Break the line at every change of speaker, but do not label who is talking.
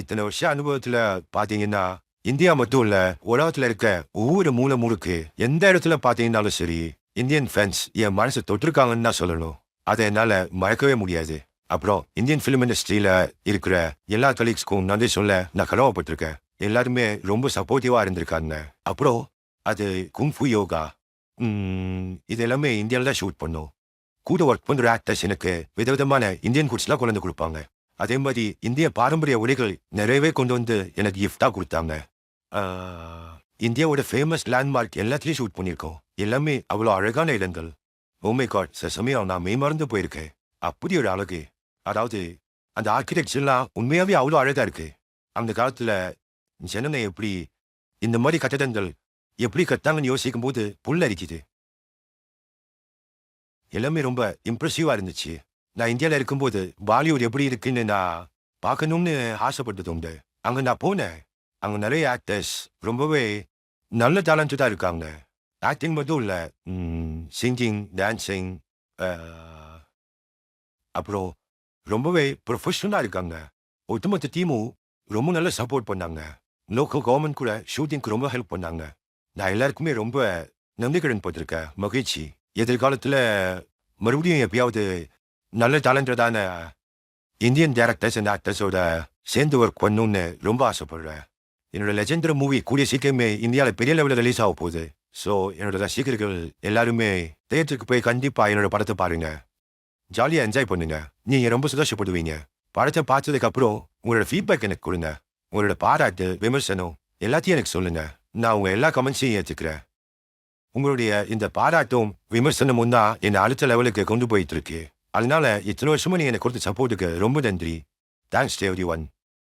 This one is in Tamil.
இத்தனை வருஷம் அனுபவத்துல பாத்தீங்கன்னா இந்தியா மட்டும் இல்ல உலகத்துல இருக்க ஒவ்வொரு மூலை முழுக்கு எந்த இடத்துல பாத்தீங்கன்னாலும் சரி இந்தியன் ஃபேன்ஸ் என் மனசு தொட்டிருக்காங்கன்னு தான் சொல்லணும். அதை என்னால மறக்கவே முடியாது. அப்புறம் இந்தியன் ஃபிலிம் இண்டஸ்ட்ரியில இருக்கிற எல்லா கலீக்ஸ்க்கும் நன்றி சொல்ல நான் கடவுப்பட்டிருக்கேன் எல்லாருமே ரொம்ப சப்போர்ட்டிவா இருந்திருக்காங்க. அப்புறம் அது குங்ஃபு யோகா இது எல்லாமே இந்தியாவில் தான் ஷூட் பண்ணும். கூட ஒர்க் பண்ற ஆக்டர்ஸ் எனக்கு விதவிதமான இந்தியன் ஃபுட்ஸ்லாம் கொண்டு கொடுப்பாங்க. அதே மாதிரி இந்திய பாரம்பரிய உடைகள் நிறையவே கொண்டு வந்து எனக்கு கிஃப்டாக கொடுத்தாங்க. இந்தியாவோட ஃபேமஸ் லேண்ட்மார்க் எல்லாத்துலேயும் ஷூட் பண்ணியிருக்கோம். எல்லாமே அவ்வளோ அழகான இடங்கள். Oh ஓமே காட் சில சமயம் நான் மெய்மறந்து போயிருக்கேன். அப்படி ஒரு அழகு. அதாவது அந்த ஆர்கிடெக்சர்லாம் எல்லாம் உண்மையாவே அவ்வளோ அழகா இருக்கு. அந்த காலத்துல ஜனனை எப்படி இந்த மாதிரி கட்டடங்கள் எப்படி கட்டாங்கன்னு யோசிக்கும் போது புல் அரிக்குது. எல்லாமே ரொம்ப இம்ப்ரெசிவாக இருந்துச்சு. நான் இந்தியால இருக்கும்போது பாலிவுட் எப்படி இருக்குன்னு நான் பார்க்கணும்னு ஆசைப்பட்டது உண்டு. அங்க நான் போனேன். அங்க நிறைய ஆக்டர்ஸ் ரொம்பவே நல்ல டேலண்டடா இருக்காங்க. ஆக்டிங் மட்டும் இல்லை சிங்கிங் டான்சிங் அப்புறம் ரொம்பவே ப்ரொஃபஷனலாக இருக்காங்க. ஒட்டுமொத்த டீமும் ரொம்ப நல்ல சப்போர்ட் பண்ணாங்க. லோக்கல் கவர்மெண்ட் கூட ஷூட்டிங்க்கு ரொம்ப ஹெல்ப் பண்ணாங்க. நான் எல்லாருக்குமே ரொம்ப நம்பிக்கைடன் போட்டிருக்கேன். மகிழ்ச்சி. எதிர்காலத்துல மறுபடியும் எப்பயாவது நல்ல டேலண்டடான இந்தியன் டேரக்டர்ஸ் அண்ட் ஆக்டர்ஸோட சேர்ந்து ஒர்க் பண்ணணும்னு ரொம்ப ஆசைப்படுறேன் என்னோட லெஜெண்டர் மூவி கூடிய சீக்கிரமே இந்தியாவில் பெரிய லெவலில் ரிலீஸ் ஆக போகுது ஸோ என்னோட ரசிகர்கள் எல்லாருமே தேட்டருக்கு போய் கண்டிப்பா என்னோட படத்தை பாருங்க ஜாலியாக என்ஜாய் பண்ணுங்க நீங்க ரொம்ப சந்தோஷப்படுவீங்க படத்தை பார்த்ததுக்கு அப்புறம் உங்களோட ஃபீட்பேக் எனக்கு கொடுங்க உங்களோட பாராட்டு விமர்சனம் எல்லாத்தையும் எனக்கு சொல்லுங்க நான் உங்க எல்லா கமெண்ட்ஸையும் ஏற்றுக்கிறேன் உங்களுடைய இந்த பாராட்டும் விமர்சனமும் தான் என்னை அடுத்த லெவலுக்கு கொண்டு போயிட்டு இருக்கு அதனால இத்தனை வருஷமும் நீங்கள் எனக்கு கொடுத்த சப்போர்ட்டுக்கு ரொம்ப நன்றி தேங்க்ஸ் எவ்ரி ஒன்